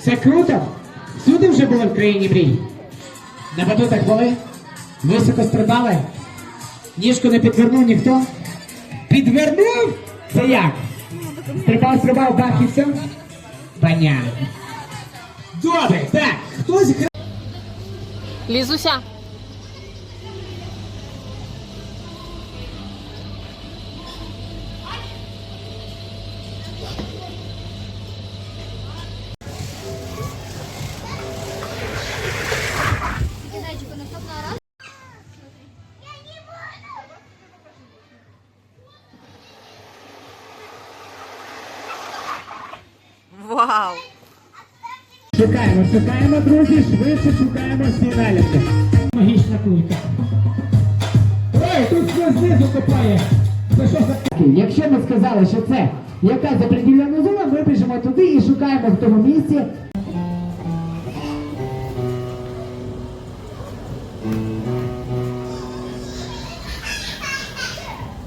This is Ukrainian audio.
Це круто! Всюди вже були в країні мрій. На батутах були, високо стрибали, ніжку не підвернув ніхто. Підвернув? Це як? Стрибав, стрибав, бах і все? Понятно. Добре, так, хтось грає. Лізуся. Вау! Шукаємо, шукаємо, друзі, швидше шукаємо всі наліпки. Магічна кулька. Ой, тут все знизу копає. Це що за Якщо ми сказали, що це якась определена зона, ми біжимо туди і шукаємо в тому місці.